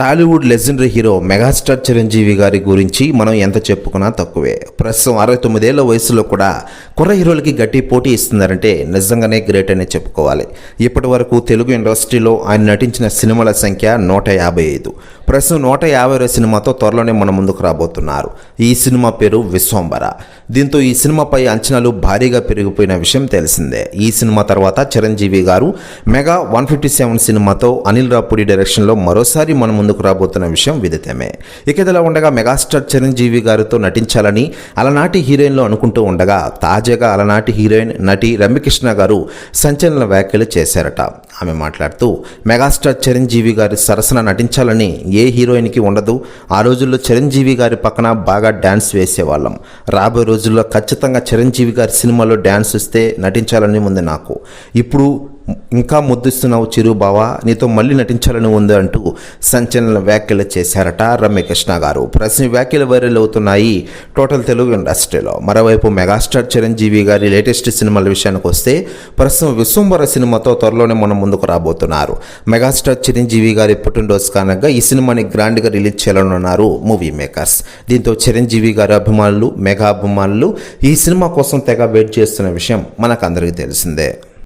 Tollywood legendary hero megastar Chiranjeevi గారి గురించి మనం ఎంత చెప్పుకున్నా తక్కువే. ప్రస్తుతం అరవై తొమ్మిదేళ్ళ వయసులో కూడా కుర్ర హీరోలకి గట్టి పోటీ ఇస్తున్నారంటే నిజంగానే గ్రేట్ అనే చెప్పుకోవాలి. ఇప్పటి వరకు తెలుగు ఇండస్ట్రీలో ఆయన నటించిన సినిమాల సంఖ్య నూట యాభై ఐదు. ప్రస్తుతం నూట యాభై సినిమాతో త్వరలోనే మన ముందుకు రాబోతున్నారు. ఈ సినిమా పేరు విశ్వంబర. దీంతో ఈ సినిమాపై అంచనాలు భారీగా పెరిగిపోయిన విషయం తెలిసిందే. ఈ సినిమా తర్వాత చిరంజీవి గారు మెగా వన్ ఫిఫ్టీ సెవెన్ సినిమాతో అనిల్ రాపూడి డైరెక్షన్లో మరోసారి మన ముందుకు రాబోతున్న విషయం విదితమే. ఇక ఇదిలా ఉండగా మెగాస్టార్ చిరంజీవి గారితో నటించాలని అలనాటి హీరోయిన్లు అనుకుంటూ ఉండగా తాజాగా అలనాటి హీరోయిన్ నటి రమ్యకృష్ణ గారు సంచలన వ్యాఖ్యలు చేశారట. ఆమె మాట్లాడుతూ మెగాస్టార్ చిరంజీవి గారి సరసన నటించాలని ఏ హీరోయిన్కి ఉండదు. ఆ రోజుల్లో చిరంజీవి గారి పక్కన బాగా డ్యాన్స్ వేసేవాళ్ళం. రాబోయే రోజుల్లో ఖచ్చితంగా చిరంజీవి గారి సినిమాలో డ్యాన్స్ ఇస్తే నటించాలని ఉంది నాకు. ఇప్పుడు ఇంకా ముద్దిస్తున్నావు చిరు బావా నీతో మళ్ళీ నటించాలని ఉంది అంటూ సంచలన వ్యాఖ్యలు చేశారట రమ్యకృష్ణ గారు. ప్రశ్న వ్యాఖ్యలు వైరల్ అవుతున్నాయి. టోటల్ తెలుగు ఇండస్ట్రీలో. మరోవైపు మెగాస్టార్ చిరంజీవి గారి లేటెస్ట్ సినిమాల విషయానికి వస్తే ప్రస్తుతం విశ్వంబర సినిమాతో త్వరలోనే మనం ముందుకు రాబోతున్నారు. మెగాస్టార్ చిరంజీవి గారి పుట్టినరోజు కారణంగా ఈ సినిమాని గ్రాండ్గా రిలీజ్ చేయాలనున్నారు మూవీ మేకర్స్. దీంతో చిరంజీవి గారి అభిమానులు మెగా అభిమానులు ఈ సినిమా కోసం తెగ వెయిట్ చేస్తున్న విషయం మనకు అందరికీ తెలిసిందే.